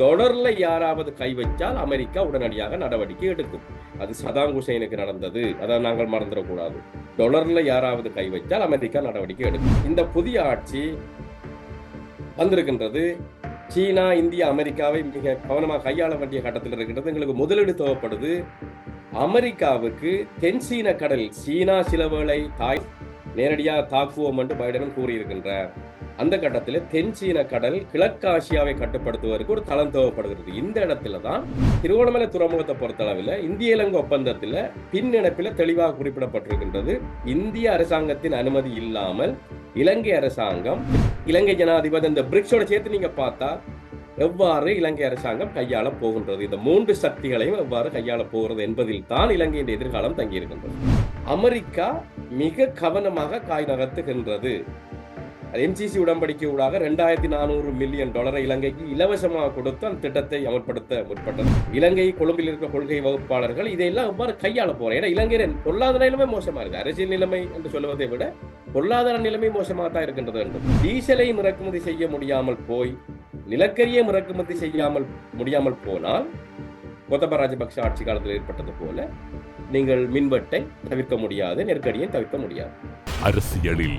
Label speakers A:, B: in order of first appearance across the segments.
A: டொலர்ல யாராவது கை வச்சால் அமெரிக்கா உடனடியாக நடவடிக்கை எடுக்கும். அது சதாம் ஹுசைனுக்கு நடந்தது. அதை நாங்கள் மறந்துடக்கூடாது. டொலர்ல யாராவது கை வச்சால் அமெரிக்கா நடவடிக்கை எடுக்கும். இந்த புதிய ஆட்சி வந்திருக்கின்றது. சீனா இந்தியா அமெரிக்காவை மிக கவனமாக கையாள வேண்டிய கட்டத்தில் இருக்கின்றது. எங்களுக்கு முதலீடு தேவைப்படுது. அமெரிக்காவுக்கு தென் சீன கடல் சீனா சில வேளை தாய் நேரடியாக தாக்குவோம் என்று பைடனும் கூறியிருக்கின்றார். அந்த கட்டத்தில் தென் சீன கடல் கிழக்காசியாவை கட்டுப்படுத்துவதற்கு ஒரு தளம் தேவைப்படுகிறது. இந்த இடத்துல தான் திருவண்ணாமலை துறைமுகத்தை பொறுத்தளவில் இந்திய இலங்கை ஒப்பந்தத்தில் பின்னிணைப்பில் தெளிவாக குறிப்பிடப்பட்டிருக்கின்றது. இந்திய அரசாங்கத்தின் அனுமதி இல்லாமல் இலங்கை அரசாங்கம் இலங்கை ஜனாதிபதி இந்த பிரிக்ஸோட சேர்த்து நீங்க பார்த்தா எவ்வாறு இலங்கை அரசாங்கம் கையாள போகின்றது? இந்த மூன்று சக்திகளையும் எவ்வாறு கையாள போகிறது என்பதில் தான் இலங்கையின் எதிர்காலம் தங்கியிருக்கின்றது. அமெரிக்கா மிக கவனமாக காய் நகர்த்துகின்றது. எம்சிசி உடன்படிக்கை ஊடாக ரெண்டாயிரத்தி நானூறு மில்லியன் டாலரை இலங்கைக்கு இலவசமாக கொடுத்து அந்த திட்டத்தை அமல்படுத்த முற்பட்டது. இலங்கை கொழும்பில் இருக்கிற கொள்கை வகுப்பாளர்கள் இதையெல்லாம் எவ்வாறு கையாள போறேன் ஏன்னா இலங்கையின் பொருளாதார நிலைமை மோசமா இருக்கு. அரசியல் நிலைமை என்று சொல்வதை விட பொருளாதார நிலைமை மோசமாக தான் இருக்கின்றது என்றும் டீசலையும் இறக்குமதி செய்ய முடியாமல் போய் நிலக்கரியை இறக்குமதி செய்யாமல் முடியாமல் போனால் கோத்தபா ராஜபக்ஷ ஆட்சி காலத்தில் ஏற்பட்டது போல நீங்கள் மின்வெட்டை தவிர்க்க முடியாது நெருக்கடியை தவிர்க்க முடியாது.
B: அரசியலில்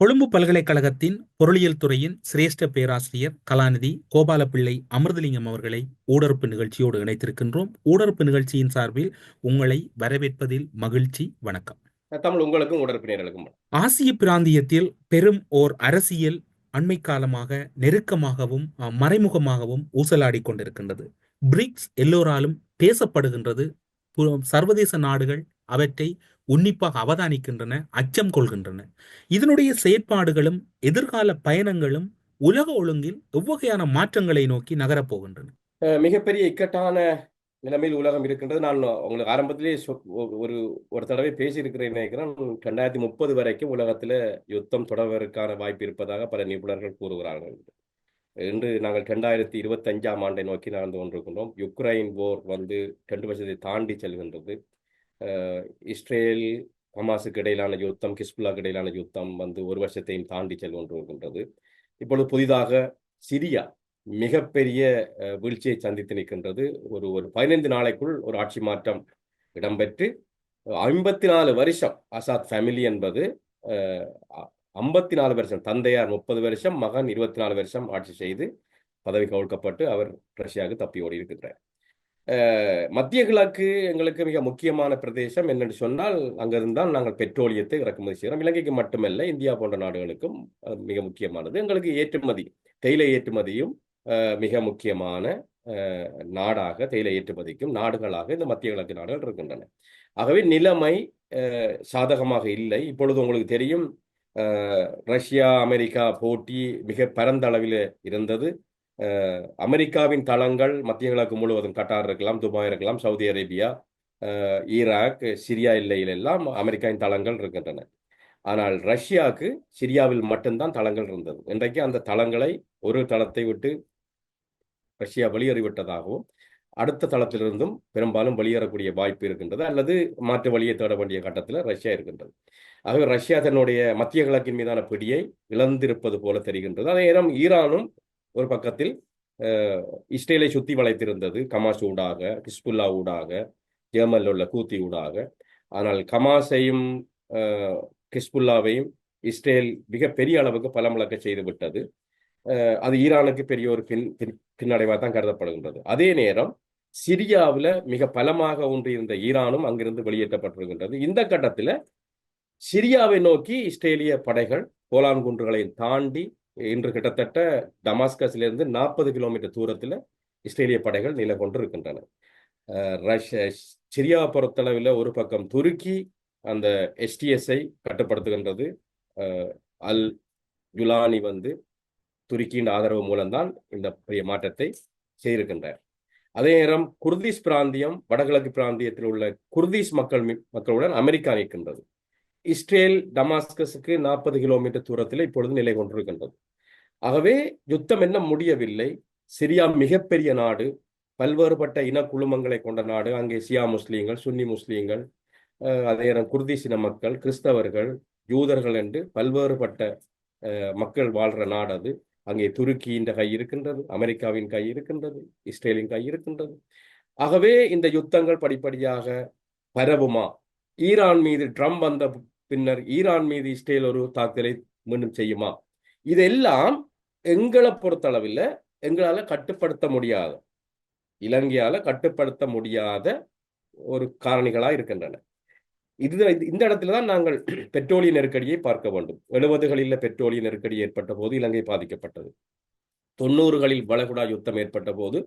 C: கொழும்பு பல்கலைக்கழகத்தின் பொருளியல் துறையின் சிரேஷ்ட பேராசிரியர் கலாநிதி கோபாலபிள்ளை அமிர்தலிங்கம் அவர்களை ஊடறுப்பு நிகழ்ச்சியோடு இணைத்திருக்கின்றோம். ஊடறுப்பு நிகழ்ச்சியின் சார்பில் உங்களை வரவேற்பதில் மகிழ்ச்சி வணக்கம்.
A: தமிழ் உங்களுக்கும் உடற்பினர்களுக்கும்
C: ஆசிய பிராந்தியத்தில் பெரும் ஓர் அரசியல் அண்மை காலமாக நெருக்கமாகவும் மறைமுகமாகவும் ஊசலாடிக் கொண்டிருக்கின்றது. பிரிக்ஸ் எல்லோராலும் பேசப்படுகின்றது. சர்வதேச நாடுகள் அவற்றை உன்னிப்பாக அவதானிக்கின்றன அச்சம் கொள்கின்றன. இதனுடைய செயற்பாடுகளும் எதிர்கால பயணங்களும் உலக ஒழுங்கில் எவ்வகையான மாற்றங்களை நோக்கி நகரப்போகின்றன.
A: மிகப்பெரிய இக்கட்டான நிலைமையில் உலகம் இருக்கின்றது. நான் உங்களுக்கு ஆரம்பத்திலே சொ- ஒரு ஒரு தடவை பேசியிருக்கிறேன் நினைக்கிறேன். ரெண்டாயிரத்தி முப்பது வரைக்கும் உலகத்தில் யுத்தம் தொடர்வதற்கான வாய்ப்பு இருப்பதாக பல நிபுணர்கள் கூறுகிறார்கள். இன்று நாங்கள் ரெண்டாயிரத்தி இருபத்தஞ்சாம் ஆண்டை நோக்கி நடந்து கொண்டிருக்கின்றோம். யுக்ரைன் போர் வந்து ரெண்டு வருஷத்தை தாண்டி செல்கின்றது. இஸ்ரேல் ஹமாஸுக்கு இடையிலான யுத்தம் கிஸ்புல்லாக்கு இடையிலான யுத்தம் வந்து ஒரு வருஷத்தையும் தாண்டி செல் வருகின்றது இப்பொழுது புதிதாக சிரியா மிகப்பெரிய வீழ்ச்சியை சந்தித்து நிற்கின்றது. ஒரு ஒரு பதினைந்து நாளைக்குள் ஒரு ஆட்சி மாற்றம் இடம்பெற்று ஐம்பத்தி நாலு வருஷம் அசாத் ஃபேமிலி என்பது ஐம்பத்தி நாலு வருஷம் தந்தையார் முப்பது வருஷம் மகன் இருபத்தி நாலு வருஷம் ஆட்சி செய்து பதவி கவிழ்க்கப்பட்டு அவர் ரஷ்யாவுக்கு தப்பி ஓடி இருக்கிறார் மத்திய கிழக்கு எங்களுக்கு மிக முக்கியமான பிரதேசம் என்னென்னு சொன்னால் அங்கிருந்தான் நாங்கள் பெட்ரோலியத்தை இறக்குமதி செய்கிறோம். இலங்கைக்கு மட்டுமல்ல இந்தியா போன்ற நாடுகளுக்கும் மிக முக்கியமானது. எங்களுக்கு ஏற்றுமதி தேயிலை ஏற்றுமதியும் மிக முக்கியமான நாடாக தேயிலை ஏற்றுமதிக்கும் நாடுகளாக இந்த மத்திய கிழக்கு நாடுகள் இருக்கின்றன. ஆகவே நிலைமை சாதகமாக இல்லை. இப்பொழுது உங்களுக்கு தெரியும் ரஷ்யா அமெரிக்கா போட்டி மிக பரந்த அளவில் இருந்தது. அமெரிக்காவின் தளங்கள் மத்திய கிழக்கு முழுவதும் கட்டார் இருக்கலாம் துபாய் இருக்கலாம் சவுதி அரேபியா ஈராக் சிரியா எல்லையில் எல்லாம் அமெரிக்காவின் தளங்கள் இருக்கின்றன. ஆனால் ரஷ்யாவுக்கு சிரியாவில் மட்டும்தான் தளங்கள் இருந்தது. இன்றைக்கு அந்த தளங்களை ஒரு தளத்தை விட்டு ரஷ்யா வெளியேறிவிட்டதாகவும் அடுத்த தளத்திலிருந்தும் பெரும்பாலும் வெளியேறக்கூடிய வாய்ப்பு இருக்கின்றது. அல்லது மாற்று வழியை தேட வேண்டிய கட்டத்தில் ரஷ்யா இருக்கின்றது. ஆகவே ரஷ்யா தன்னுடைய மத்திய கிழக்கின் மீதான பிடியை இழந்திருப்பது போல தெரிகின்றது. அதே நேரம் ஈரானும் ஒரு பக்கத்தில் இஸ்ரேலை சுத்தி வளைத்திருந்தது கமாஸ் ஊடாக ஹிஸ்புல்லா ஊடாக ஜெர்மனில் உள்ள கூத்தி ஊடாக. ஆனால் கமாஸையும் ஹிஸ்புல்லாவையும் இஸ்ரேல் மிக பெரிய அளவுக்கு பலமிழக்க செய்து விட்டது. அது ஈரானுக்கு பெரிய ஒரு பின் பின் பின்னடைவாக தான் கருதப்படுகின்றது. அதே நேரம் சிரியாவில் மிக பலமாக ஒன்றியிருந்த ஈரானும் அங்கிருந்து வெளியேற்றப்பட்டிருக்கின்றது. இந்த கட்டத்தில் சிரியாவை நோக்கி இஸ்ரேலிய படைகள் கோலான் குன்றுகளை தாண்டி இன்று கிட்டத்தட்ட டமாஸ்கஸிலிருந்து நாற்பது கிலோமீட்டர் தூரத்தில் இஸ்ரேலிய படைகள் நிலை கொண்டு இருக்கின்றன. ரஷ்ய சிரியாவை பொறுத்தளவில் ஒரு பக்கம் துருக்கி அந்த எஸ்டிஎஸ்ஐ கட்டுப்படுத்துகின்றது. அல் ஜுலானி வந்து துருக்கியின் ஆதரவு மூலம்தான் இந்த பெரிய மாற்றத்தை செய்திருக்கின்றார். அதே நேரம் குர்திஸ் பிராந்தியம் வடகிழக்கு பிராந்தியத்தில் உள்ள குர்திஸ் மக்கள் மக்களுடன் அமெரிக்கா நிற்கின்றது. இஸ்ரேல் டமாஸ்கஸுக்கு நாற்பது கிலோமீட்டர் தூரத்தில் இப்பொழுது நிலை கொண்டிருக்கின்றது. ஆகவே யுத்தம் என்ன முடியவில்லை. சிரியா மிகப்பெரிய நாடு. பல்வேறுபட்ட இன குழுமங்களை கொண்ட நாடு. அங்கே சியா முஸ்லீம்கள் சுன்னி முஸ்லீம்கள் அதே நேரம் குர்திசின மக்கள் கிறிஸ்தவர்கள் யூதர்கள் என்று பல்வேறுபட்ட மக்கள் வாழ்ற நாடு அது. அங்கே துருக்கியின் கை இருக்கின்றது அமெரிக்காவின் கை இருக்கின்றது இஸ்ரேலின் கை இருக்கின்றது. ஆகவே இந்த யுத்தங்கள் படிப்படியாக பரவுமா? ஈரான் மீது ட்ரம்ப் வந்த பின்னர் ஈரான் மீது இஸ்ரேல் ஒரு தாக்குதலை மீண்டும் செய்யுமா? இதெல்லாம் எங்களை பொறுத்தளவில் எங்களால கட்டுப்படுத்த முடியாத இலங்கையால கட்டுப்படுத்த முடியாத ஒரு காரணிகளா இருக்கின்றன. இது இந்த இடத்துல தான் நாங்கள் பெட்ரோலிய நெருக்கடியை பார்க்க வேண்டும். எழுபதுகளில் பெட்ரோலிய நெருக்கடி ஏற்பட்ட போது இலங்கை பாதிக்கப்பட்டது. தொண்ணூறுகளில் வளைகுடா யுத்தம் ஏற்பட்ட போது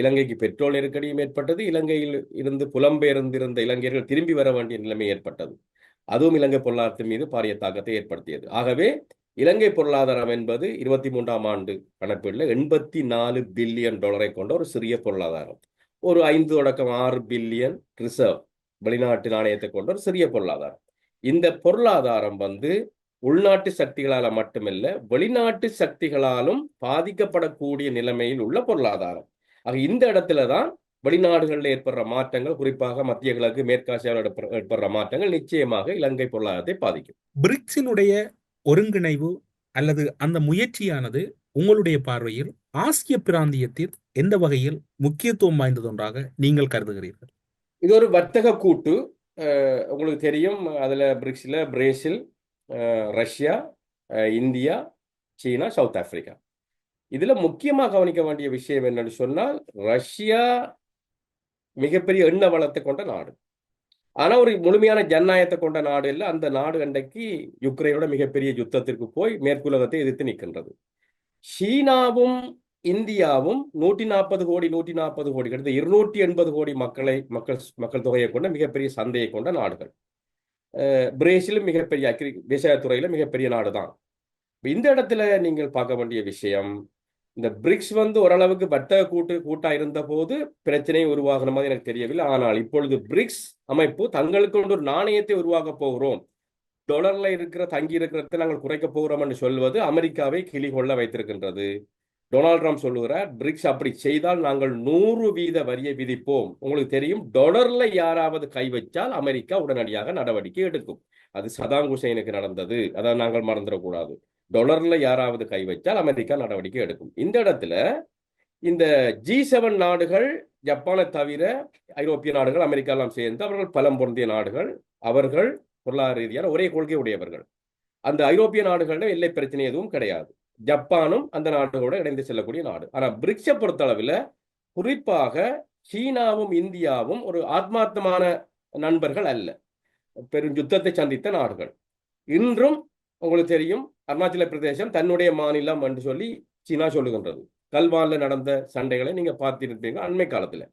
A: இலங்கைக்கு பெட்ரோல் நெருக்கடியும் ஏற்பட்டது. இலங்கையில் இருந்து புலம்பெயர்ந்திருந்த இலங்கையர்கள் திரும்பி வர வேண்டிய நிலைமை ஏற்பட்டது. அதுவும் இலங்கை பொருளாதாரத்தின் மீது பாரிய தாக்கத்தை ஏற்படுத்தியது. ஆகவே இலங்கை பொருளாதாரம் என்பது இருபத்தி மூன்றாம் ஆண்டு கணப்பில் எண்பத்தி நாலு பில்லியன் டாலரை கொண்ட ஒரு சிறிய பொருளாதாரம். ஒரு ஐந்து தொடக்கம் ஆறு பில்லியன் ரிசர்வ் வெளிநாட்டு நாணயத்தை கொண்ட ஒரு சிறிய பொருளாதாரம். இந்த பொருளாதாரம் வந்து உள்நாட்டு சக்திகளால மட்டுமல்ல வெளிநாட்டு சக்திகளாலும் பாதிக்கப்படக்கூடிய நிலைமையில் உள்ள பொருளாதாரம். ஆக இந்த இடத்துல தான் வெளிநாடுகளில் ஏற்படுற மாற்றங்கள் குறிப்பாக மத்திய கிழக்கு மேற்காசியாவில் ஏற்ப- ஏற்படுற மாற்றங்கள் நிச்சயமாக இலங்கை பொருளாதாரத்தை பாதிக்கும்.
C: பிரிக்ஸினுடைய ஒருங்கிணைவு அல்லது அந்த முயற்சியானது உங்களுடைய பார்வையில் ஆசிய பிராந்தியத்தில் எந்த வகையில் முக்கியத்துவம் வாய்ந்தது ஒன்றாக நீங்கள் கருதுகிறீர்கள்?
A: இது ஒரு வர்த்தக கூட்டு. உங்களுக்கு தெரியும் அதுல பிரிக்ஸ்ல Brazil Russia India China South Africa இதுல முக்கியமா கவனிக்க வேண்டிய விஷயம் என்னன்னு சொன்னால் ரஷ்யா மிகப்பெரிய எண்ண வளத்தை கொண்ட நாடு. ஆனா ஒரு முழுமையான ஜனநாயகத்தை கொண்ட நாடு இல்லை அந்த நாடு அன்றைக்கு யுக்ரைனோட மிகப்பெரிய யுத்தத்திற்கு போய் மேற்குலகத்தை எதிர்த்து நிற்கின்றது. சீனாவும் இந்தியாவும் நூற்றி நாற்பது கோடி நூற்றி நாற்பது கோடி கிட்டத்தட்ட இருநூற்றி எண்பது கோடி மக்களை மக்கள் மக்கள் தொகையை கொண்ட மிகப்பெரிய சந்தையை கொண்ட நாடுகள். பிரேசிலும் மிகப்பெரிய அக்ரி விவசாயத்துறையில மிகப்பெரிய நாடு தான் இந்த இடத்துல நீங்கள் பார்க்க வேண்டிய விஷயம் இந்த பிரிக்ஸ் வந்து ஓரளவுக்கு வர்த்தக கூட்டு கூட்டா இருந்த போது பிரச்சனை உருவாகின மாதிரி எனக்கு தெரியவில்லை. ஆனால் இப்பொழுது பிரிக்ஸ் அமைப்பு தங்களுக்கு ஒரு நாணயத்தை உருவாக்க போகிறோம். டொலர்ல இருக்கிற தங்கி இருக்கிறத நாங்கள் குறைக்க போகிறோம் என்று சொல்வது அமெரிக்காவை கிளி கொள்ள வைத்திருக்கின்றது. டொனால்ட் ட்ரம்ப் சொல்லுகிறார் பிரிக்ஸ் அப்படி செய்தால் நாங்கள் நூறு வீத வரியை விதிப்போம். உங்களுக்கு தெரியும் டொலர்ல யாராவது கை வச்சால் அமெரிக்கா உடனடியாக நடவடிக்கை எடுக்கும். அது சதாம் ஹுசைனுக்கு நடந்தது. அதை நாங்கள் மறந்துடக்கூடாது டொலர்ல யாராவது கை வச்சால் அமெரிக்கா நடவடிக்கை எடுக்கும். இந்த இடத்துல இந்த ஜி செவன் நாடுகள் ஜப்பானை தவிர ஐரோப்பிய நாடுகள் அமெரிக்கா எல்லாம் சேர்ந்து அவர்கள் பலம் பொருந்திய நாடுகள் அவர்கள் பொருளாதார ரீதியான ஒரே கொள்கை உடையவர்கள். அந்த ஐரோப்பிய நாடுகளில் எல்லை பிரச்சனை எதுவும் கிடையாது. ஜப்பானும் அந்த நாடுகளோட இணைந்து செல்லக்கூடிய நாடு. ஆனா பிரிக்ஸை பொறுத்தளவில் குறிப்பாக சீனாவும் இந்தியாவும் ஒரு ஆத்மார்த்தமான நண்பர்கள் அல்ல. பெரும் யுத்தத்தை சந்தித்த நாடுகள். இன்றும் உங்களுக்கு தெரியும் அருணாச்சல பிரதேசம் தன்னுடைய மாநிலம் என்று சொல்லி சீனா சொல்லுகின்றது. கல்வான்ல நடந்த சண்டைகளை நீங்க பார்த்திருப்பீங்க அண்மை காலத்துல.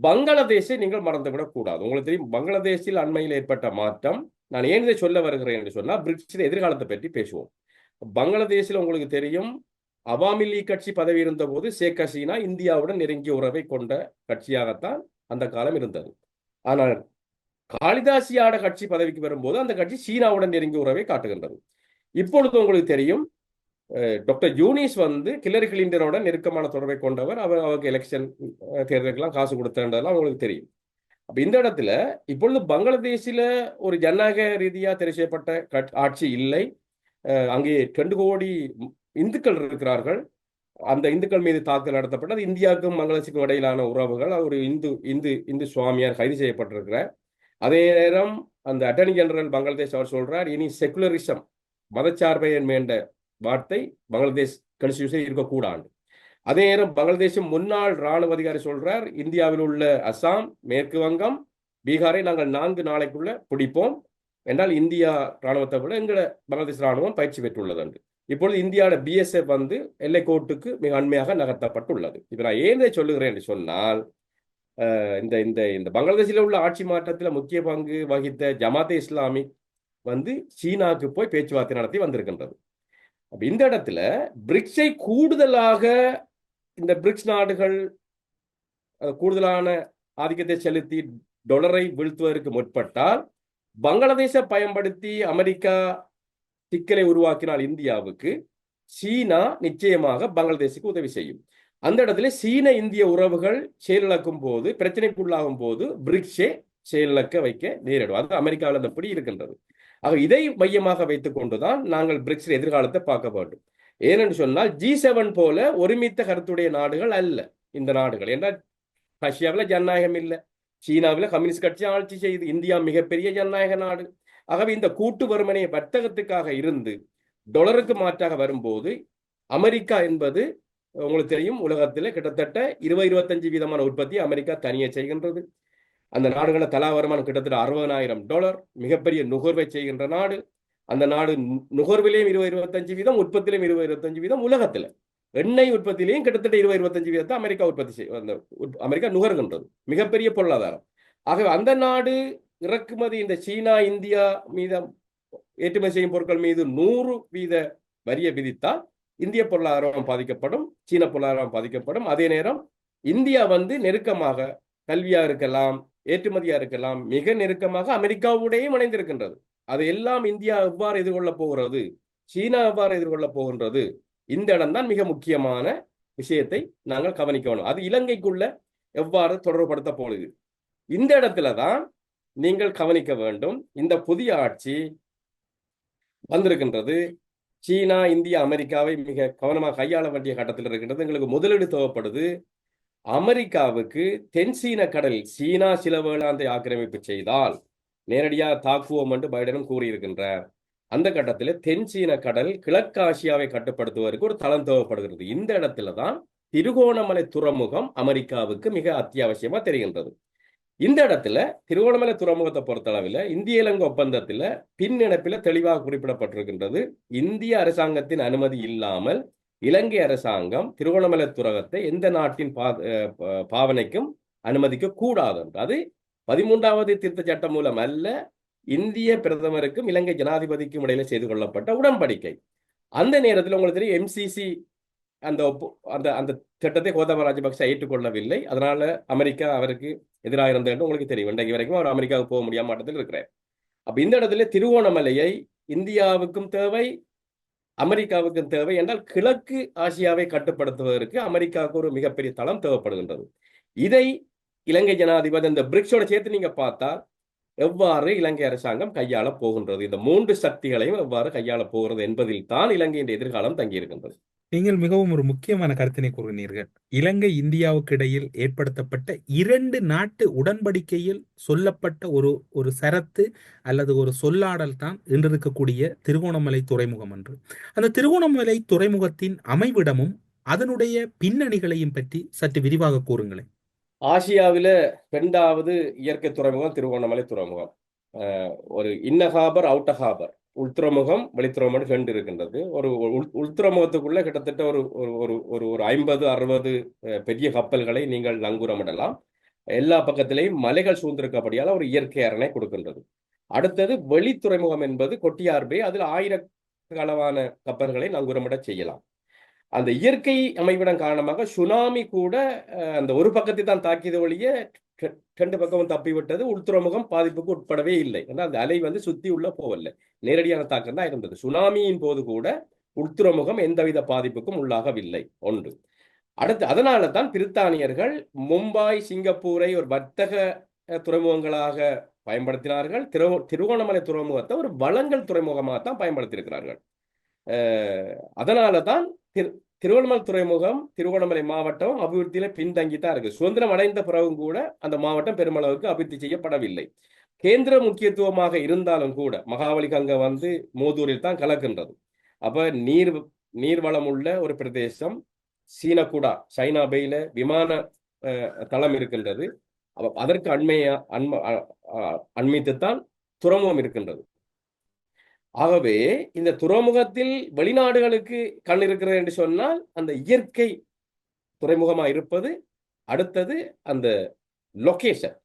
A: பங்களாதேஷை நீங்கள் மறந்துவிடக் கூடாது. உங்களுக்கு தெரியும் பங்களாதேஷில் அண்மையில் ஏற்பட்ட மாற்றம். நான் ஏன் இதை சொல்ல வருகிறேன் என்று சொன்னால் பிரிக்ஸின் எதிர்காலத்தை பற்றி பேசுவோம். பங்களாதேஷில் உங்களுக்கு தெரியும் அவாமி லீக் கட்சி பதவி இருந்த போது ஷேக் ஹசீனா இந்தியாவுடன் நெருங்கிய உறவை கொண்ட கட்சியாகத்தான் அந்த காலம் இருந்தது. ஆனால் காளிதாசியாட கட்சி பதவிக்கு வரும்போது அந்த கட்சி சீனாவுடன் நெருங்கிய உறவை காட்டுகின்றது. இப்பொழுது உங்களுக்கு தெரியும் டாக்டர் யூனிஸ் வந்து கில்லரி கிளின்டனோட நெருக்கமான தொடர்பை கொண்டவர். அவர் அவருக்கு எலெக்ஷன் தேர்தலுக்கெல்லாம் காசு கொடுத்தன்றதெல்லாம் உங்களுக்கு தெரியும். அப்ப இந்த இடத்துல இப்பொழுது பங்களாதேஷில ஒரு ஜனநாயக ரீதியா தெரிவு செய்யப்பட்ட கட்- ஆட்சி இல்லை. அங்கே ரெண்டு கோடி இந்துக்கள் இருக்கிறார்கள். அந்த இந்துக்கள் மீது தாக்குதல் நடத்தப்பட்டது இந்தியாவுக்கும் பங்களாதேஷுக்கும் இடையிலான உறவுகள். ஒரு இந்து இந்து இந்து சுவாமியார் கைது செய்யப்பட்டிருக்கிறார். அதே நேரம் அந்த அட்டர்னி ஜெனரல் பங்களாதேஷ் அவர் சொல்றார் இனி செகுலரிசம் மதச்சார்பை என்ற வார்த்தை பங்களாதேஷ் கன்ஸ்டியூஷன் இருக்கக்கூடாது. அதே நேரம் பங்களாதேஷின் முன்னாள் ராணுவ அதிகாரி சொல்றார் இந்தியாவில் உள்ள அசாம் மேற்கு வங்கம் பீகாரை நாங்கள் நான்கு நாளைக்குள்ள பிடிப்போம். என்றால் இந்தியா ராணுவத்தை விட எங்களை பங்களாதேஷ் ராணுவம் பயிற்சி பெற்றுள்ளது என்று. இப்பொழுது இந்தியாவோட பிஎஸ்எஃப் வந்து எல்லைக்கோட்டுக்கு மிக அண்மையாக நகர்த்தப்பட்டுள்ளது. இப்போ நான் ஏன் சொல்லுகிறேன் என்று சொன்னால் இந்த இந்த இந்த பங்களாதேஷில் உள்ள ஆட்சி மாற்றத்தில் முக்கிய பங்கு வகித்த ஜமாத்தே இஸ்லாமிக் வந்து சீனாவுக்கு போய் பேச்சுவார்த்தை நடத்தி வந்திருக்கின்றது. அப்போ இந்த இடத்துல பிரிக்ஸை கூடுதலாக இந்த பிரிக்ஸ் நாடுகள் கூடுதலான ஆதிக்கத்தை செலுத்தி டொலரை வீழ்த்துவதற்கு முற்பட்டால் பங்களாதேஷை பயன்படுத்தி அமெரிக்கா சிக்கலை உருவாக்கினால் இந்தியாவுக்கு சீனா நிச்சயமாக பங்களாதேஷுக்கு உதவி செய்யும். அந்த இடத்துல சீன இந்திய உறவுகள் செயலிழக்கும் போது பிரச்சனைக்குள்ளாகும் போது பிரிக்ஸே செயலிழக்க வைக்க நேரிடும். அது அமெரிக்காவில் அந்த இருக்கின்றது. ஆக இதை மையமாக வைத்துக் கொண்டுதான் நாங்கள் பிரிக்ஸ் எதிர்காலத்தை பார்க்க வேண்டும். ஏனென்று சொன்னால் ஜி செவன் போல ஒருமித்த கருத்துடைய நாடுகள் அல்ல இந்த நாடுகள். ஏன்னா ரஷ்யாவில் ஜனநாயகம் இல்லை. சீனாவில் கம்யூனிஸ்ட் கட்சி ஆட்சி செய்து இந்தியா மிகப்பெரிய ஜனநாயக நாடு. ஆகவே இந்த கூட்டு வறுமனை வர்த்தகத்துக்காக இருந்து டொலருக்கு மாற்றாக வரும்போது அமெரிக்கா என்பது உங்களுக்கு தெரியும் உலகத்தில் கிட்டத்தட்ட இருபது இருபத்தஞ்சு வீதமான உற்பத்தி அமெரிக்கா தனியே செய்கின்றது. அந்த நாடுகளை தலா வருமானம் கிட்டத்தட்ட அறுபதனாயிரம் டாலர் மிகப்பெரிய நுகர்வை செய்கின்ற நாடு. அந்த நாடு நு- நுகர்விலையும் இருபது இருபத்தஞ்சு வீதம் உற்பத்திலையும் இருபது இருபத்தஞ்சு வீதம் உலகத்துல. எண்ணெய் உற்பத்திலையும் கிட்டத்தட்ட இருபது இருபத்தஞ்சு வீதத்தை அமெரிக்கா உற்பத்தி செய் அந்த அமெரிக்கா நுகர்கின்றது. மிகப்பெரிய பொருளாதாரம். ஆகவே அந்த நாடு இறக்குமதி இந்த சீனா இந்தியா மீதம் ஏற்றுமதி செய்யும் பொருட்கள் மீது நூறு வீத வரியை விதித்தால் இந்திய பொருளாதாரம் பாதிக்கப்படும் சீன பொருளாதாரம் பாதிக்கப்படும். அதே நேரம் இந்தியா வந்து நெருக்கமாக கல்வியாக இருக்கலாம் ஏற்றுமதியா இருக்கலாம் மிக நெருக்கமாக அமெரிக்காவுடையும் இணைந்திருக்கின்றது. அது எல்லாம் இந்தியா எவ்வாறு எதிர்கொள்ளப் போகிறது? சீனா எவ்வாறு எதிர்கொள்ளப் போகின்றது? இந்த இடம்தான் மிக முக்கியமான விஷயத்தை நாங்கள் கவனிக்கணும் அது இலங்கைக்குள்ள எவ்வாறு தொடர்புபடுத்த போகுது? இந்த இடத்துல தான் நீங்கள் கவனிக்க வேண்டும். இந்த புதிய ஆட்சி வந்திருக்கின்றது. சீனா இந்தியா அமெரிக்காவை மிக கவனமாக கையாள வேண்டிய கட்டத்தில் இருக்கின்றது. எங்களுக்கு முதலீடு தேவைப்படுது. அமெரிக்காவுக்கு தென் சீன கடல் சீனா சில வேளாந்தை ஆக்கிரமிப்பு செய்தால் நேரடியாக தாக்குவோம் என்று பைடனும் கூறியிருக்கின்றார். அந்த கட்டத்தில் தென் சீன கடல் கிழக்காசியாவை கட்டுப்படுத்துவதற்கு ஒரு தளம் தேவைப்படுகிறது. இந்த இடத்துல தான் திருகோணமலை துறைமுகம் அமெரிக்காவுக்கு மிக அத்தியாவசியமா தெரிகின்றது. இந்த இடத்துல திருகோணமலை துறைமுகத்தை பொறுத்தளவில் இந்திய இலங்கை ஒப்பந்தத்தில் பின்னிணைப்பில் தெளிவாக குறிப்பிடப்பட்டிருக்கின்றது. இந்திய அரசாங்கத்தின் அனுமதி இல்லாமல் இலங்கை அரசாங்கம் திருகோணமலை துரகத்தை எந்த நாட்டின் பா பாவனைக்கும் அனுமதிக்க கூடாது அது பதிமூன்றாவது திருத்த சட்டம் மூலம் அல்ல இந்திய பிரதமருக்கும் இலங்கை ஜனாதிபதிக்கும் இடையில செய்து கொள்ளப்பட்ட உடன்படிக்கை. அந்த நேரத்தில் உங்களுக்கு தெரியும் எம்சிசி அந்த ஒப்பு அந்த அந்த திட்டத்தை கோதாம ராஜபக்ச ஏற்றுக்கொள்ளவில்லை. அதனால அமெரிக்கா அவருக்கு எதிராக இருந்தது என்று உங்களுக்கு தெரியும். இன்றைக்கு வரைக்கும் அவர் அமெரிக்காவுக்கு போக முடியாம இடத்துல இருக்கிறார். அப்ப இந்த இடத்துல திருவோணமலையை இந்தியாவுக்கும் தேவை அமெரிக்காவுக்கும் தேவை என்றால் கிழக்கு ஆசியாவை கட்டுப்படுத்துவதற்கு அமெரிக்காவுக்கு ஒரு மிகப்பெரிய தளம் தேவைப்படுகின்றது. இதை இலங்கை ஜனாதிபதி இந்த பிரிக்ஸோட சேர்த்து நீங்க பார்த்தா எவ்வாறு இலங்கை அரசாங்கம் கையாள போகின்றது? இந்த மூன்று சக்திகளையும் எவ்வாறு கையாள போகிறது என்பதில் தான் இலங்கையின் எதிர்காலம் தங்கியிருக்கின்றது.
C: நீங்கள் மிகவும் ஒரு முக்கியமான கருத்தினை கூறினீர்கள். இலங்கை இந்தியாவுக்கு இடையில் ஏற்படுத்தப்பட்ட இரண்டு நாட்டு உடன்படிக்கையில் சொல்லப்பட்ட ஒரு ஒரு சரத்து அல்லது ஒரு சொல்லாடல் தான் இன்று இருக்கக்கூடிய திருகோணமலை துறைமுகம் என்று. அந்த திருகோணமலை துறைமுகத்தின் அமைவிடமும் அதனுடைய பின்னணிகளையும் பற்றி சற்று விரிவாக கூறுங்களேன்.
A: ஆசியாவில இரண்டாவது இயற்கை துறைமுகம் திருகோணமலை துறைமுகம். ஒரு இன்ன ஹாபர் ஹாபர் உள்துறைமுகம் வெளித்துறைமுகம் ரெண்டு இருக்கின்றது. ஒரு உள் உள்துறைமுகத்துக்குள்ள கிட்டத்தட்ட ஒரு ஒரு ஒரு ஒரு ஒரு ஐம்பது அறுபது பெரிய கப்பல்களை நீங்கள் நங்கூரமிடலாம். எல்லா பக்கத்திலேயும் மலைகள் சூழ்ந்திருக்கப்படியால் ஒரு இயற்கை அரணை கொடுக்கின்றது. அடுத்தது வெளித்துறைமுகம் என்பது கொட்டியார்பே அதில் ஆயிரக்களவான கப்பல்களை நங்கூரமிட செய்யலாம். அந்த இயற்கை அமைவிடம் காரணமாக சுனாமி கூட அந்த ஒரு பக்கத்தை தான் தாக்கியது ஒழிய ரெண்டு பக்கமும் தப்பிவிட்டது உள்துறைமுகம் பாதிப்புக்கு உட்படவே இல்லை. ஏன்னா அந்த அலை வந்து சுத்தி உள்ள போகல. நேரடியான தாக்கம் தான் இருந்தது. சுனாமியின் போது கூட உள்துறைமுகம் எந்தவித பாதிப்புக்கும் உள்ளாகவில்லை. ஒன்று. அடுத்து அதனால தான் பிரித்தானியர்கள் மும்பாய் சிங்கப்பூரை ஒரு வர்த்தக அஹ், துறைமுகங்களாக பயன்படுத்தினார்கள். திரு திருவோணமலை துறைமுகத்தை ஒரு வளங்கள் துறைமுகமாக தான் பயன்படுத்தியிருக்கிறார்கள். அதனால தான் திரு திருவண்ணாமலை துறைமுகம் திருவண்ணாமலை மாவட்டம் அபிவிருத்தியில பின்தங்கி தான் இருக்கு. சுதந்திரம் அடைந்த பிறகும் கூட அந்த மாவட்டம் பெருமளவுக்கு அபிவிருத்தி செய்யப்படவில்லை. கேந்திர முக்கியத்துவமாக இருந்தாலும் கூட மகாவலி கங்கை வந்து மோதூரில் தான் கலக்கின்றது. அப்ப நீர் நீர்வளம் உள்ள ஒரு பிரதேசம் சீனக்குடா சைனா பேயில விமான தளம் இருக்கின்றது. அதற்கு அண்மையா அண்ம அ- தான் அண்மித்துத்தான் துறைமுகம் இருக்கின்றது. ஆகவே இந்த துறைமுகத்தில் வெளிநாடுகளுக்கு கண் இருக்கிறது என்று சொன்னால் அந்த இயற்கை துறைமுகமா இருப்பது அடுத்தது அந்த லொகேஷன்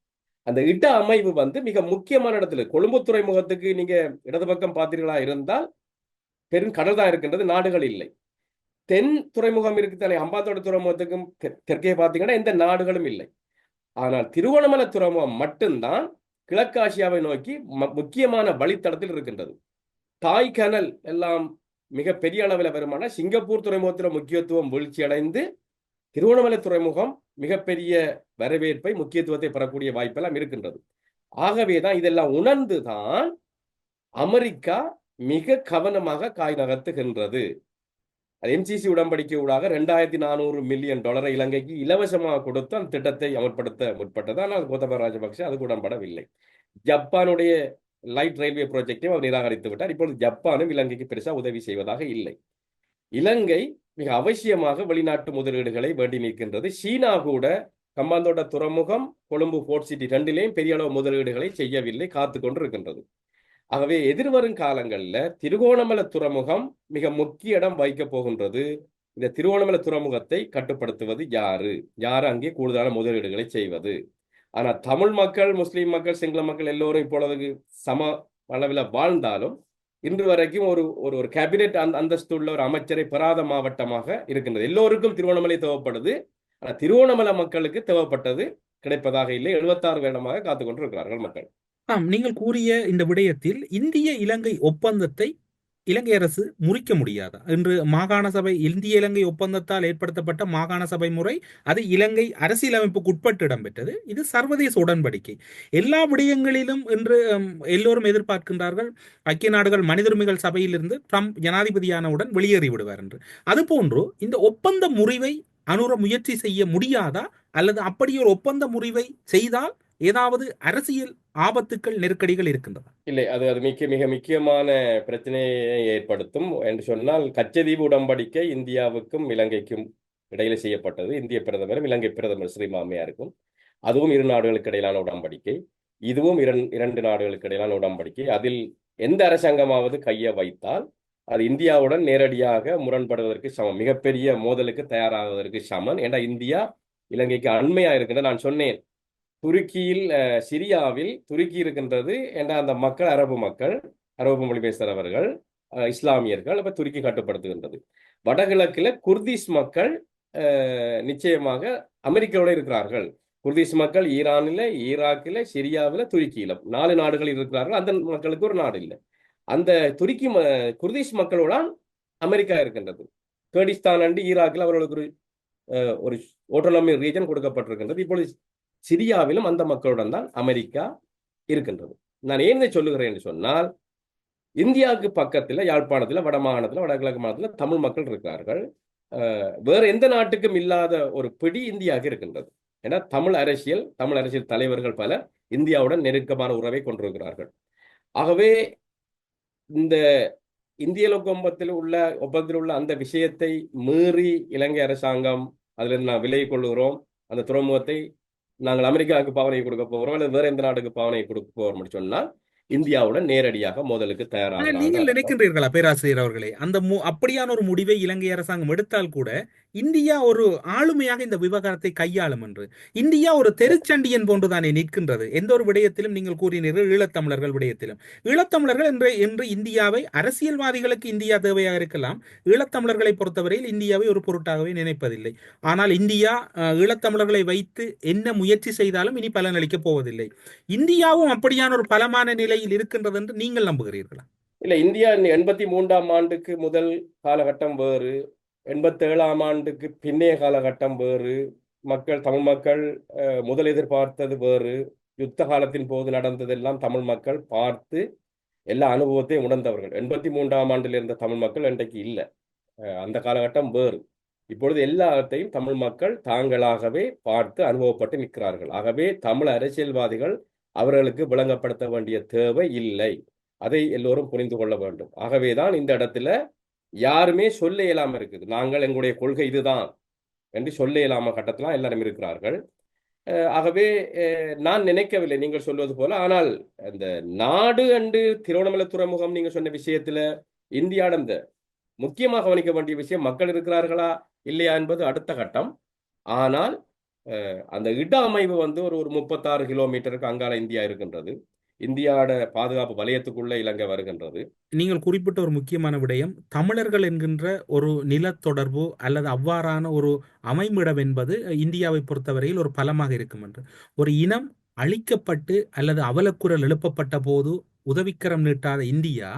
A: அந்த இட அமைவு வந்து மிக முக்கியமான இடத்துல. கொழும்பு துறைமுகத்துக்கு நீங்க இடது பக்கம் பார்த்தீர்களா இருந்தால் பெரும் கடல் தான் இருக்கின்றது நாடுகள் இல்லை. தென் துறைமுகம் இருக்கு தானே அம்பாத்தோட துறைமுகத்துக்கும் தெற்கே பார்த்தீங்கன்னா எந்த நாடுகளும் இல்லை. ஆனால் திருவண்ணாமலை துறைமுகம் மட்டும்தான் கிழக்காசியாவை நோக்கி முக்கியமான வழித்தடத்தில் இருக்கின்றது. தாய்கனல் எல்லாம் மிக பெரிய அளவில் வருமான சிங்கப்பூர் துறைமுகத்தில் முக்கியத்துவம் வீழ்ச்சி அடைந்து திருவண்ணாமலை துறைமுகம் மிகப்பெரிய வரவேற்பை முக்கியத்துவத்தை பெறக்கூடிய வாய்ப்பெல்லாம் இருக்கின்றது. ஆகவே தான் இதெல்லாம் உணர்ந்து தான் அமெரிக்கா மிக கவனமாக காய் நகர்த்துகின்றது. எம்சிசி உடன்படிக்கை ஊடாக ரெண்டாயிரத்தி நானூறு மில்லியன் டாலரை இலங்கைக்கு இலவசமாக கொடுத்து அந்த திட்டத்தை அமல்படுத்த முற்பட்டது. ஆனால் கோத்தபய ராஜபக்சே அதுக்கு உடன்படவில்லை. ஜப்பானுடைய லைட் ரயில்வே ப்ராஜெக்டையும் அவர் நிராகரித்து விட்டார். இப்பொழுது ஜப்பானும் இலங்கைக்கு பெருசாக உதவி செய்வதாக இல்லை. இலங்கை மிக அவசியமாக வெளிநாட்டு முதலீடுகளை வேண்டி நிற்கின்றது. சீனா கூட கம்பாந்தோட்ட துறைமுகம் கொழும்பு போர்ட் சிட்டி ரெண்டிலேயும் பெரிய அளவு முதலீடுகளை செய்யவில்லை காத்து கொண்டு இருக்கின்றது ஆகவே எதிர்வரும் காலங்களில் திருகோணமலை துறைமுகம் மிக முக்கிய இடம் வைக்க போகின்றது. இந்த திருவோணமலை துறைமுகத்தை கட்டுப்படுத்துவது யாரு? யார் அங்கே கூடுதலான முதலீடுகளை செய்வது? ஆனா தமிழ் மக்கள் முஸ்லீம் மக்கள் சிங்கள மக்கள் எல்லோரும் இப்பொழுது சம அளவில் வாழ்ந்தாலும் இன்று வரைக்கும் ஒரு ஒரு ஒரு கேபினெட் அந்த அந்தஸ்துள்ள ஒரு அமைச்சரை பெறாத மாவட்டமாக இருக்கின்றது. எல்லோருக்கும் திருவண்ணாமலை தேவைப்படுது. ஆனால் திருவோணமலை மக்களுக்கு தேவைப்பட்டது கிடைப்பதாக இல்லை. எழுபத்தாறு வருடமாக காத்துக்கொண்டிருக்கிறார்கள் இருக்கிறார்கள் மக்கள்.
C: ஆம் நீங்கள் கூறிய இந்த விடயத்தில் இந்திய இலங்கை ஒப்பந்தத்தை இலங்கை அரசு முறிக்க முடியாதா? இன்று மாகாண சபை இந்திய இலங்கை ஒப்பந்தத்தால் ஏற்படுத்தப்பட்ட மாகாண சபை முறை அது இலங்கை அரசியலமைப்புக்கு உட்பட்டு இடம்பெற்றது. இது சர்வதேச உடன்படிக்கை. எல்லா விடயங்களிலும் இன்று எல்லோரும் எதிர்பார்க்கின்றார்கள் ஐக்கிய நாடுகள் மனிதுரிமைகள் சபையிலிருந்து ட்ரம்ப் ஜனாதிபதியானவுடன் வெளியேறி விடுவார் என்று. அதுபோன்று இந்த ஒப்பந்த முறிவை அனுர முயற்சி செய்ய முடியாதா? அல்லது அப்படி ஒரு ஒப்பந்த முறிவை செய்தால் ஏதாவது அரசியல் ஆபத்துக்கள் நெருக்கடிகள் இருக்கின்றன.
A: இல்லை அது அது மிக மிக முக்கியமான பிரச்சனையை ஏற்படுத்தும். என்று சொன்னால் கச்சதீவு உடன்படிக்கை இந்தியாவுக்கும் இலங்கைக்கும் இடையில செய்யப்பட்டது. இந்திய பிரதமரும் இலங்கை பிரதமர் ஸ்ரீமாமையாருக்கும் அதுவும் இரு நாடுகளுக்கு இடையிலான உடன்படிக்கை. இதுவும் இரண் இரண்டு நாடுகளுக்கு இடையிலான உடன்படிக்கை. அதில் எந்த அரசாங்கமாவது கையை வைத்தால் அது இந்தியாவுடன் நேரடியாக முரண்படுவதற்கு சமம். மிகப்பெரிய மோதலுக்கு தயாராவதற்கு சமன். ஏன்னா இந்தியா இலங்கைக்கு அண்மையா இருக்கின்ற நான் சொன்னேன் துருக்கியில் அஹ், சிரியாவில் துருக்கி இருக்கின்றது என்ற அந்த மக்கள் அரபு மக்கள் அரபு மொழி பேசுகிறவர்கள் அஹ், இஸ்லாமியர்கள் அப்போ துருக்கி கட்டுப்படுத்துகின்றது. வடகிழக்கில் குர்திஸ் மக்கள் நிச்சயமாக அமெரிக்காவோட இருக்கிறார்கள். குர்திஸ் மக்கள் ஈரானில் ஈராக்கில் சிரியாவில் துருக்கியில் நாலு நாடுகள் இருக்கிறார்கள். அந்த மக்களுக்கு ஒரு நாடு இல்லை. அந்த துருக்கி ம குர்திஸ் மக்களோட அமெரிக்கா இருக்கின்றது. கேர்டிஸ்தான் அண்டு ஈராக்கில் அவர்களுக்கு ஒரு ஒரு ஓட்டோனமி ரீஜன் கொடுக்கப்பட்டிருக்கின்றது. இப்பொழுது சிரியாவிலும் அந்த மக்களுடன் தான் அமெரிக்கா இருக்கின்றது. நான் ஏன் இதை சொல்லுகிறேன் என்று சொன்னால் இந்தியாவுக்கு பக்கத்தில் யாழ்ப்பாணத்தில் வடமாகாணத்தில் வடகிழக்கு மாநிலத்தில் தமிழ் மக்கள் இருக்கிறார்கள். வேறு எந்த நாட்டுக்கும் இல்லாத ஒரு பிடி இந்தியாவுக்கு இருக்கின்றது. ஏன்னா தமிழ் அரசியல் தமிழ் அரசியல் தலைவர்கள் பலர் இந்தியாவுடன் நெருக்கமான உறவை கொண்டிருக்கிறார்கள். ஆகவே இந்த இந்திய ஒப்பந்தத்தில் உள்ள ஒப்பந்தத்தில் உள்ள அந்த விஷயத்தை மீறி இலங்கை அரசாங்கம் அதிலிருந்து நான் விலகிக் கொள்ளுகிறோம். அந்த துறைமுகத்தை நாங்கள் அமெரிக்காவுக்கு பாவனை கொடுக்க போகிறோம் அல்லது வேற எந்த நாட்டுக்கு பாவனை கொடுக்க போகிறோம் சொன்னால் இந்தியாவுடன் நேரடியாக மோதலுக்கு தயாராக
C: நீங்கள் நினைக்கின்றீர்களா பேராசிரியர் அவர்களே? அந்த அப்படியான ஒரு முடிவை இலங்கை அரசாங்கம் எடுத்தால் கூட இந்தியா ஒரு ஆளுமையாக இந்த விவகாரத்தை கையாளும் என்று. இந்தியா ஒரு தெருச்சண்டியன் போன்றுதானே நிற்கின்றது. எந்த ஒரு விடயத்திலும் நீங்கள் கூறினீர்கள் ஈழத்தமிழர்கள் விடயத்திலும். ஈழத்தமிழர்கள் என்று என்று இந்தியாவை அரசியல்வாதிகளுக்கு இந்தியா தேவையாக இருக்கலாம். ஈழத்தமிழர்களை பொறுத்தவரையில் இந்தியாவை ஒரு பொருட்டாகவே நினைப்பதில்லை. ஆனால் இந்தியா அஹ், ஈழத்தமிழர்களை வைத்து என்ன முயற்சி செய்தாலும் இனி பலனளிக்கப் போவதில்லை. இந்தியாவும் அப்படியான ஒரு பலமான நிலையில் இருக்கின்றது என்று நீங்கள் நம்புகிறீர்களா?
A: இல்ல இந்தியா எண்பத்தி மூன்றாம் ஆண்டுக்கு முதல் காலகட்டம் வேறு. எண்பத்தேழாம் ஆண்டுக்கு பின்னைய காலகட்டம் வேறு. மக்கள் தமிழ் மக்கள் முதல் எதிர்பார்த்தது வேறு. யுத்த காலத்தின் போது நடந்ததெல்லாம் தமிழ் மக்கள் பார்த்து எல்லா அனுபவத்தையும் உணர்ந்தவர்கள். எண்பத்தி மூன்றாம் ஆண்டில் இருந்த தமிழ் மக்கள் இன்றைக்கு இல்லை. அந்த காலகட்டம் வேறு. இப்பொழுது எல்லாத்தையும் தமிழ் மக்கள் தாங்களாகவே பார்த்து அனுபவப்பட்டு நிற்கிறார்கள். ஆகவே தமிழ் அரசியல்வாதிகள் அவர்களுக்கு விளங்கப்படுத்த வேண்டிய தேவை இல்லை. அதை எல்லோரும் புரிந்து கொள்ள வேண்டும். ஆகவேதான் இந்த இடத்துல யாருமே சொல்ல இயலாம இருக்குது. நாங்கள் எங்களுடைய கொள்கை இதுதான் என்று சொல்ல இயலாம கட்டத்திலாம் எல்லாரும் இருக்கிறார்கள். ஆகவே நான் நினைக்கவில்லை. நீங்கள் சொல்வது போல. ஆனால் அந்த நாடு அண்டு திருவண்ணாமலை துறைமுகம் நீங்க சொன்ன விஷயத்துல இந்தியாவிட இந்த முக்கியமாக கவனிக்க வேண்டிய விஷயம் மக்கள் இருக்கிறார்களா? இல்லையா என்பது அடுத்த கட்டம். ஆனால் அந்த இட அமைவு வந்து ஒரு ஒரு முப்பத்தாறு கிலோமீட்டருக்கு அங்கால இந்தியா இருக்கின்றது. இந்தியாவோட பாதுகாப்பு வலயத்துக்குள்ள இலங்கை வருகின்றது.
C: நீங்கள் குறிப்பிட்ட ஒரு முக்கியமான விடயம் தமிழர்கள் என்கின்ற ஒரு நிலத்தொடர்பு அல்லது அவ்வாறான ஒரு அமைமிடம் என்பது இந்தியாவை பொறுத்தவரையில் ஒரு பலமாக இருக்கும் என்று. ஒரு இனம் அழிக்கப்பட்டு அல்லது அவலக்குரல் எழுப்பப்பட்ட போது உதவிக்கரம் நீட்டாத இந்தியா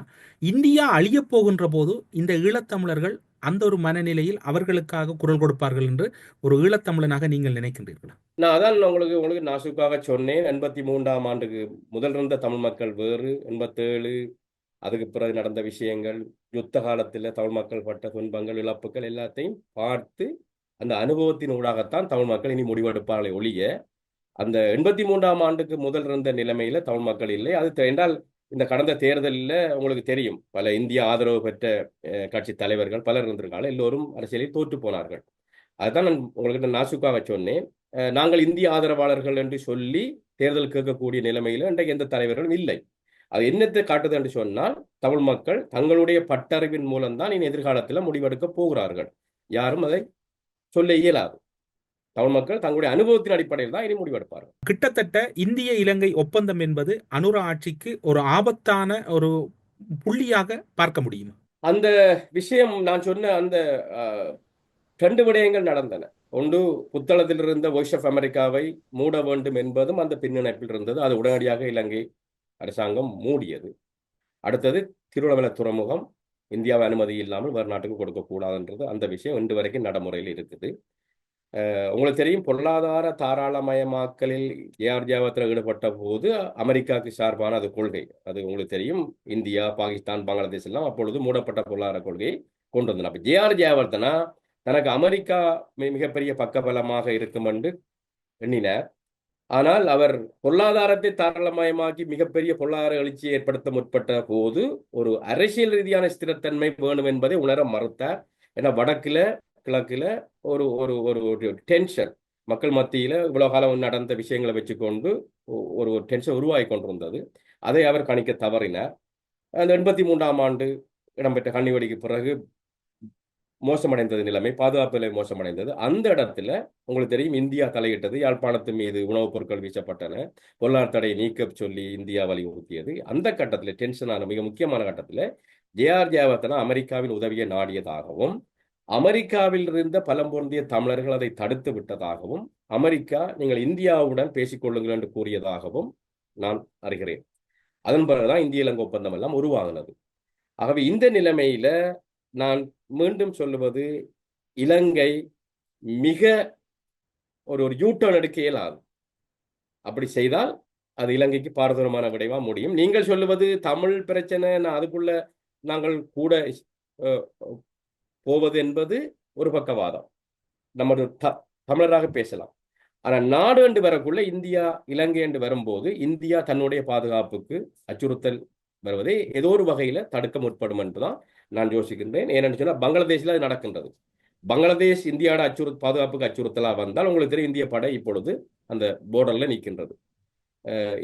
C: இந்தியா அழியப் போகின்ற போது இந்த ஈழத்தமிழர்கள் அந்த ஒரு மனநிலையில் அவர்களுக்காக குரல் கொடுப்பார்கள் என்று ஒரு ஈழத்தமிழனாக நீங்கள் நினைக்கின்றீர்களா?
A: நான் அதான் உங்களுக்கு உங்களுக்கு நாசுக்காக சொன்னேன். எண்பத்தி மூன்றாம் ஆண்டுக்கு முதல் இருந்த தமிழ் மக்கள் வேறு. எண்பத்தேழு அதுக்கு பிறகு நடந்த விஷயங்கள் யுத்த காலத்தில் தமிழ் மக்கள் பட்ட துன்பங்கள் இழப்புகள் எல்லாத்தையும் பார்த்து அந்த அனுபவத்தின் ஊடாகத்தான் தமிழ் மக்கள் இனி முடிவெடுப்பார்களே ஒழிய அந்த எண்பத்தி மூன்றாம் ஆண்டுக்கு முதல் இருந்த நிலைமையில தமிழ் மக்கள் இல்லை. அது என்றால் இந்த கடந்த தேர்தலில் உங்களுக்கு தெரியும் பல இந்திய ஆதரவு பெற்ற கட்சி தலைவர்கள் பலர் இருந்திருக்காங்க. எல்லோரும் அரசியலில் தோற்று போனார்கள். அதுதான் நான் உங்கள்கிட்ட நாசுக்காக சொன்னேன். நாங்கள் இந்திய ஆதரவாளர்கள் என்று சொல்லி தேர்தல் கேட்கக்கூடிய நிலைமையில் இன்றைக்கு எந்த தலைவர்களும் இல்லை. அது என்னத்தை காட்டுது என்று சொன்னால் தமிழ் மக்கள் தங்களுடைய பட்டறிவின் மூலம்தான் இனி எதிர்காலத்தில் முடிவெடுக்க போகிறார்கள். யாரும் அதை சொல்ல இயலாது. தமிழ் மக்கள் தங்களுடைய அனுபவத்தின் அடிப்படையில் தான் இனி முடிவெடுப்பார்கள்
C: கிட்டத்தட்ட இந்திய இலங்கை ஒப்பந்தம் என்பது அனுர ஆட்சிக்கு ஒரு ஆபத்தான ஒரு புள்ளியாக பார்க்க முடியுமா?
A: அந்த விஷயம் நான் சொன்ன அந்த ரெண்டு விடயங்கள் நடந்தன. ஒன்று புத்தளத்தில் இருந்த வாய்ஸ் ஆஃப் அமெரிக்காவை மூட வேண்டும் என்பதும் அந்த பின்னிணைப்பில் இருந்தது. அது உடனடியாக இலங்கை அரசாங்கம் மூடியது. அடுத்தது திருவண்ணாமலை துறைமுகம் இந்தியாவை அனுமதி இல்லாமல் வேறு நாட்டுக்கு கொடுக்கக்கூடாதுன்றது அந்த விஷயம் இன்று வரைக்கும் நடைமுறையில் இருக்குது. உங்களுக்கு தெரியும் பொருளாதார தாராளமயமாக்கலில் ஏஆர் ஜாவத்தில் ஈடுபட்ட போது அமெரிக்காவுக்கு சார்பான அது கொள்கை. அது உங்களுக்கு தெரியும். இந்தியா பாகிஸ்தான் பங்களாதேஷ் எல்லாம் அப்பொழுது மூடப்பட்ட பொருளாதார கொள்கையை கொண்டு வந்தன. அப்போ ஜேஆர் ஜெயவர்தனா தனக்கு அமெரிக்கா மி- மிகப்பெரிய பக்கபலமாக இருக்கும் என்று எண்ணினார். ஆனால் அவர் பொருளாதாரத்தை தாராளமயமாக்கி மிகப்பெரிய பொருளாதார எழுச்சியை ஏற்படுத்த முற்பட்ட போது ஒரு அரசியல் ரீதியான ஸ்திரத்தன்மை வேணும் என்பதை உணர மறுத்தார். ஏன்னா வடக்கில் கிழக்கில் ஒரு ஒரு ஒரு ஒரு டென்ஷன் மக்கள் மத்தியில் இவ்வளோ காலம் நடந்த விஷயங்களை வச்சுக்கொண்டு ஒரு ஒரு டென்ஷன் உருவாகி கொண்டிருந்தது. அதை அவர் கணிக்க தவறினார். அந்த எண்பத்தி மூன்றாம் ஆண்டு இடம்பெற்ற கண்ணிவெடிக்கு பிறகு மோசமடைந்தது நிலைமை பாதுகாப்பு நிலை மோசமடைந்தது. அந்த இடத்துல உங்களுக்கு தெரியும் இந்தியா தலையிட்டது யாழ்ப்பாணத்து மீது உணவுப் பொருட்கள் வீசப்பட்டன. பொருளாதார தடையை நீக்க சொல்லி இந்தியா வலியுறுத்தியது. அந்த கட்டத்தில் டென்ஷனான மிக முக்கியமான கட்டத்தில் ஜேஆர் ஜெயவர்தனா அமெரிக்காவின் உதவியை நாடியதாகவும் அமெரிக்காவில் இருந்த பலம் பொருந்திய தமிழர்கள் அதை தடுத்து விட்டதாகவும் அமெரிக்கா நீங்கள் இந்தியாவுடன் பேசிக்கொள்ளுங்கள் என்று கூறியதாகவும் நான் அறிகிறேன். அதன் பிறகுதான் இந்திய இலங்கை ஒப்பந்தம் எல்லாம் உருவாகினது ஆகவே இந்த நிலைமையில நான் மீண்டும் சொல்லுவது இலங்கை மிக ஒரு ஒரு யூட்டர்ன் எடுக்க இயலாது அப்படி செய்தால் அது இலங்கைக்கு பாரதூரமான விடைவா முடியும். நீங்கள் சொல்லுவது தமிழ் பிரச்சனை நான் அதுக்குள்ள நாங்கள் கூட போவது என்பது ஒரு பக்கவாதம். நமது த தமிழராக பேசலாம். ஆனால் நாடு என்று வரக்குள்ள இந்தியா இலங்கை என்று வரும்போது இந்தியா தன்னுடைய பாதுகாப்புக்கு அச்சுறுத்தல் வருவதை ஏதோ ஒரு வகையில தடுக்க முற்படும் என்றுதான் நான் யோசிக்கின்றேன். ஏனென்று சொன்னால் பங்களாதேஷில் அது நடக்கின்றது. பங்களாதேஷ் இந்தியாவோட அச்சுறு பாதுகாப்புக்கு அச்சுறுத்தலாக வந்தால் உங்களுக்கு தெரியும் இந்திய படை இப்பொழுது அந்த போர்டர்ல நிற்கின்றது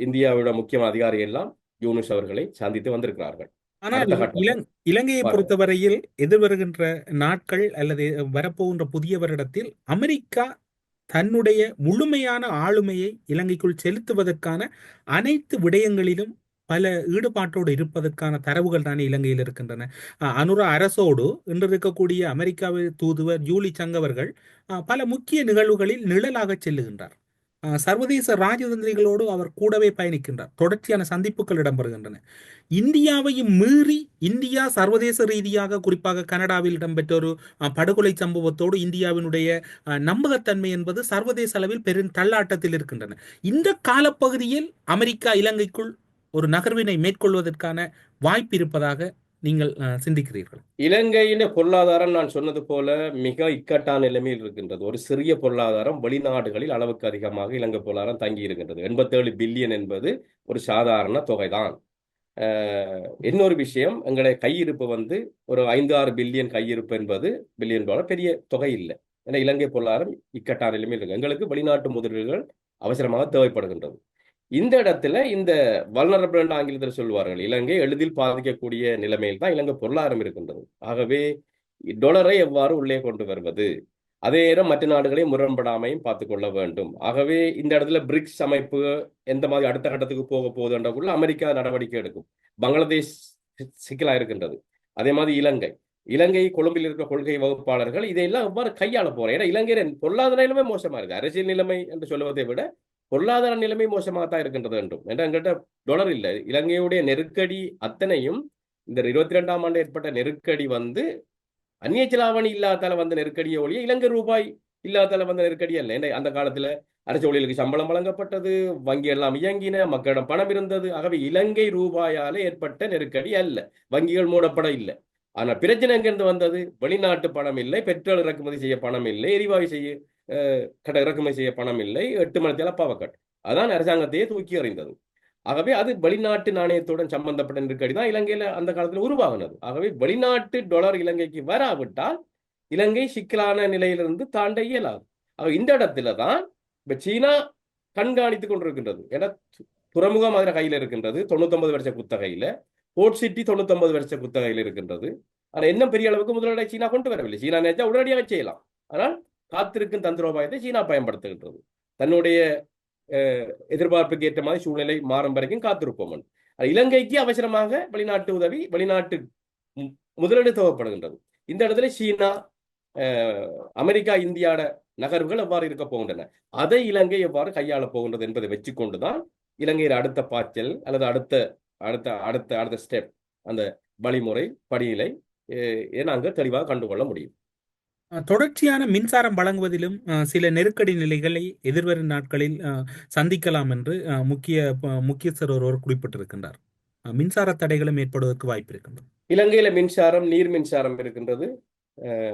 A: இந்தியாவோட முக்கியமான அதிகாரி எல்லாம் யூனுஸ் அவர்களை சந்தித்து வந்திருக்கிறார்கள்.
C: ஆனால்
A: அடுத்த கட்டம்.
C: இலங் இலங்கையை
A: பாருங்க.
C: பொறுத்தவரையில் எதிர்வருகின்ற நாட்கள் அல்லது வரப்போகின்ற புதிய வருடத்தில் அமெரிக்கா தன்னுடைய முழுமையான ஆளுமையை இலங்கைக்குள் செலுத்துவதற்கான அனைத்து விடயங்களிலும் பல ஈடுபாட்டோடு இருப்பதற்கான தரவுகள் தானே இலங்கையில் இருக்கின்றன அஹ் அனுரா அரசோடு இன்று இருக்கக்கூடிய அமெரிக்காவில் தூதுவர் ஜூலி சங் அவர்கள் அஹ் பல முக்கிய நிகழ்வுகளில் நிழலாக செல்லுகின்றார் சர்வதேச ராஜதந்திரிகளோடு அவர் கூடவே பயணிக்கின்றார். தொடர்ச்சியான சந்திப்புகள் இடம்பெறுகின்றன. இந்தியாவையும் மீறி இந்தியா சர்வதேச ரீதியாக குறிப்பாக கனடாவில் இடம்பெற்ற ஒரு படுகொலை சம்பவத்தோடு இந்தியாவினுடைய நம்பகத்தன்மை என்பது சர்வதேச அளவில் பெரும் தள்ளாட்டத்தில் இருக்கின்றன. இந்த காலப்பகுதியில் அமெரிக்கா இலங்கைக்குள் ஒரு நகர்வினை மேற்கொள்வதற்கான வாய்ப்பு இருப்பதாக நீங்கள் சிந்திக்கிறீர்கள்.
A: இலங்கையின் பொருளாதாரம் நான் சொன்னது போல மிக இக்கட்டான நிலைமையில் இருக்கின்றது. ஒரு சிறிய பொருளாதாரம் வெளிநாடுகளில் அளவுக்கு அதிகமாக இலங்கை பொருளாதாரம் தங்கி இருக்கின்றது. எண்பத்தேழு பில்லியன் என்பது ஒரு சாதாரண தொகைதான். இன்னொரு விஷயம் எங்களுடைய கையிருப்பு வந்து ஒரு ஐந்து ஆறு பில்லியன் கையிருப்பு என்பது பில்லியன் டாலர் பெரிய தொகை இல்லை. ஏன்னா இலங்கை பொருளாதாரம் இக்கட்டான நிலைமையில் இருக்கு. எங்களுக்கு வெளிநாட்டு முதலீடுகள் அவசரமாக தேவைப்படுகின்றது. இந்த இடத்துல இந்த வல்னரபிள் ஆங்கிலத்தில் சொல்வார்கள் இலங்கை எளிதில் பாதிக்கக்கூடிய நிலைமையில் தான் இலங்கை பொருளாதாரம் இருக்கின்றது. ஆகவே டொலரை எவ்வாறு உள்ளே கொண்டு வருவது? அதே நேரம் மற்ற நாடுகளை முரண்படாமையும் பார்த்து கொள்ள வேண்டும். ஆகவே இந்த இடத்துல பிரிக்ஸ் அமைப்பு எந்த மாதிரி அடுத்த கட்டத்துக்கு போக போகுதுன்றக்குள்ள அமெரிக்கா நடவடிக்கை எடுக்கும். பங்களாதேஷ் சி- சிக்கலா இருக்கின்றது. அதே மாதிரி இலங்கை. இலங்கை கொழும்பில் இருக்கிற கொள்கை வகுப்பாளர்கள் இதையெல்லாம் எவ்வாறு கையாள போறோம் ஏன்னா இலங்கையின் பொருளாதார நிலைமை மோசமா இருக்கு. அரசியல் நிலைமை என்று சொல்வதை விட பொருளாதார நிலைமை மோசமாகத்தான் இருக்கின்றது என்றும். என்கிட்ட எங்கிட்ட இல்லை. இலங்கையுடைய நெருக்கடி அத்தனையும் இந்த இருபத்தி ரெண்டாம் ஆண்டு ஏற்பட்ட நெருக்கடி வந்து அந்நிய செலாவணி இல்லாதால வந்த நெருக்கடியை ஒழிய இலங்கை ரூபாய் இல்லாதால வந்த நெருக்கடி அல்ல. ஏன்னா அந்த காலத்துல அரசு ஊழியர்களுக்கு சம்பளம் வழங்கப்பட்டது வங்கி எல்லாம் இயங்கின மக்களிடம் பணம் இருந்தது. ஆகவே இலங்கை ரூபாயால ஏற்பட்ட நெருக்கடி அல்ல. வங்கிகள் மூடப்பட இல்லை. ஆனா பிரச்சனை எங்கிருந்து வந்தது? வெளிநாட்டு பணம் இல்லை. பெட்ரோல் இறக்குமதி செய்ய பணம் இல்லை. எரிவாயு செய்ய கட இறக்குமதி செய்ய பணம் இல்லை. எட்டு மணி பாவக்கட் அதான் அரசாங்கத்தையே தூக்கி எறிந்தது. ஆகவே அது வெளிநாட்டு நாணயத்துடன் சம்பந்தப்பட்ட நெருக்கடி தான் இலங்கையில அந்த காலத்துல உருவாகினது. ஆகவே வெளிநாட்டு டாலர் இலங்கைக்கு வராவிட்டால் இலங்கை சிக்கலான நிலையிலிருந்து தாண்ட இயலாது. ஆக இந்த இடத்துல தான் இப்ப சீனா கண்காணித்துக் கொண்டிருக்கின்றது. ஏன்னா து- துறைமுகம் அதில் கையில் இருக்கின்றது. தொண்ணூத்தொன்பது வருஷ குத்தகையில. போர்ட் சிட்டி தொண்ணூத்தொன்பது வருஷ குத்தகையில் இருக்கின்றது. ஆனா என்ன பெரிய அளவுக்கு முதலீடை சீனா கொண்டு வரவில்லை. சீனா நினைச்சா உடனடியாக செய்யலாம். ஆனால் காத்திருக்கும் தந்திரோபாயத்தை சீனா பயன்படுத்துகின்றது. தன்னுடைய எதிர்பார்ப்புக்கு ஏற்ற மாதிரி சூழ்நிலை மாறும் வரைக்கும் காத்திருப்போம் இலங்கைக்கு அவசரமாக வெளிநாட்டு உதவி வெளிநாட்டு மு- முதலீடு தேவைப்படுகின்றது. இந்த இடத்துல சீனா அமெரிக்கா இந்தியாட நகர்வுகள் எவ்வாறு இருக்க போகின்றன? அதை இலங்கை எவ்வாறு கையாள போகின்றது என்பதை வச்சுக்கொண்டுதான் இலங்கையில் அடுத்த பாய்ச்சல் அல்லது அடுத்த அடுத்த அடுத்த அடுத்த ஸ்டெப் அந்த வழிமுறை படிநிலை இதை நாங்கள் தெளிவாக கண்டுகொள்ள முடியும்.
C: தொடர்ச்சியான மின்சாரம் வழங்குவதிலும் சில நெருக்கடி நிலைகளை எதிர்வரும் நாட்களில் அஹ், சந்திக்கலாம் என்று அஹ், முக்கிய முக்கியஸ்தர் ஒருவர் குறிப்பிட்டிருக்கின்றார். மின்சார தடைகளும் ஏற்படுவதற்கு வாய்ப்பு இருக்கின்றது.
A: இலங்கையில மின்சாரம் நீர் மின்சாரம் இருக்கின்றது.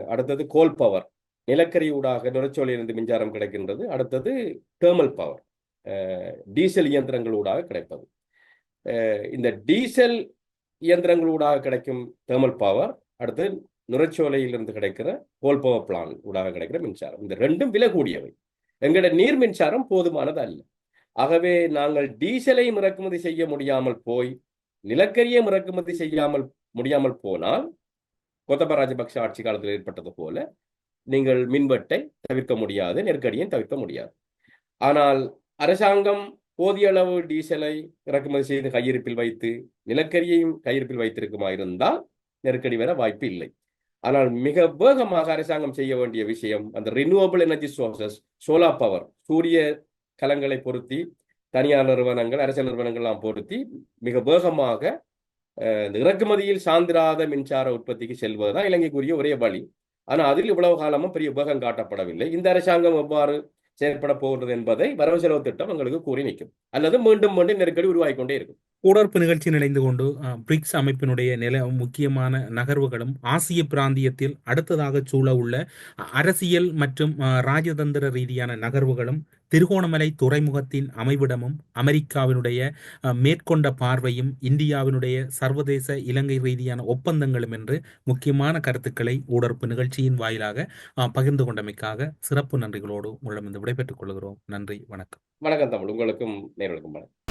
A: அடுத்தது கோல் பவர் நிலக்கரி ஊடாக நுரைச்சோலையிலிருந்து மின்சாரம் கிடைக்கின்றது. அடுத்தது தேர்மல் பவர் டீசல் இயந்திரங்கள் ஊடாக கிடைப்பது. இந்த டீசல் இயந்திரங்கள் ஊடாக கிடைக்கும் தேர்மல் பவர் அடுத்து நுரைச்சோலையிலிருந்து கிடைக்கிற கோல் பவர் பிளான் ஊடாக கிடைக்கிற மின்சாரம். இந்த ரெண்டும் விலை கூடியவை. எங்களோட நீர் மின்சாரம் போதுமானது அல்ல. ஆகவே நாங்கள் டீசலை இறக்குமதி செய்ய முடியாமல் போய் நிலக்கரியை இறக்குமதி செய்யாமல் முடியாமல் போனால் கோத்தபா ராஜபக்ச ஆட்சி காலத்தில் ஏற்பட்டது போல நீங்கள் மின்வெட்டை தவிர்க்க முடியாது நெருக்கடியும் தவிர்க்க முடியாது. ஆனால் அரசாங்கம் போதிய அளவு டீசலை இறக்குமதி செய்து கையிருப்பில் வைத்து நிலக்கரியையும் கையிருப்பில் வைத்திருக்குமா இருந்தால் நெருக்கடி வர வாய்ப்பு இல்லை. ஆனால் மிக வேகமாக அரசாங்கம் செய்ய வேண்டிய விஷயம் அந்த renewable energy sources solar power சூரிய கலங்களை பொருத்தி தனியார் நிறுவனங்கள் அரசு நிறுவனங்கள்லாம் பொருத்தி மிக வேகமாக இந்த இறக்குமதியில் சார்ந்திராத மின்சார உற்பத்திக்கு செல்வதுதான் இலங்கைக்குரிய ஒரே வழி. ஆனால் அதில் இவ்வளவு காலமும் பெரிய வேகம் காட்டப்படவில்லை. இந்த அரசாங்கம் எவ்வாறு செயற்பட போகிறது என்பதை வரவு செலவு திட்டம் எங்களுக்கு கூறி நிற்கும். அல்லது மீண்டும் மீண்டும் நெருக்கடி உருவாகிக்கொண்டே இருக்கும்.
C: கூடற்பு நிகழ்ச்சி இணைந்து கொண்டு பிரிக்ஸ் அமைப்பினுடைய நில முக்கியமான நகர்வுகளும் ஆசிய பிராந்தியத்தில் அடுத்ததாக சூழ உள்ள அரசியல் மற்றும் ராஜதந்திர ரீதியான நகர்வுகளும் திருகோணமலை துறைமுகத்தின் அமைவிடமும் அமெரிக்காவினுடைய மேற்கொண்ட பார்வையும் இந்தியாவினுடைய சர்வதேச இலங்கை ரீதியான ஒப்பந்தங்களும் என்று முக்கியமான கருத்துக்களை ஊடறுப்பு நிகழ்ச்சியின் வாயிலாக அஹ், பகிர்ந்து கொண்டமைக்காக சிறப்பு நன்றிகளோடு உங்களிடம் விடைபெற்றுக் கொள்கிறோம். நன்றி வணக்கம்.
A: வணக்கம் தமிழ் உங்களுக்கும் நேர்களுக்கும் வணக்கம்.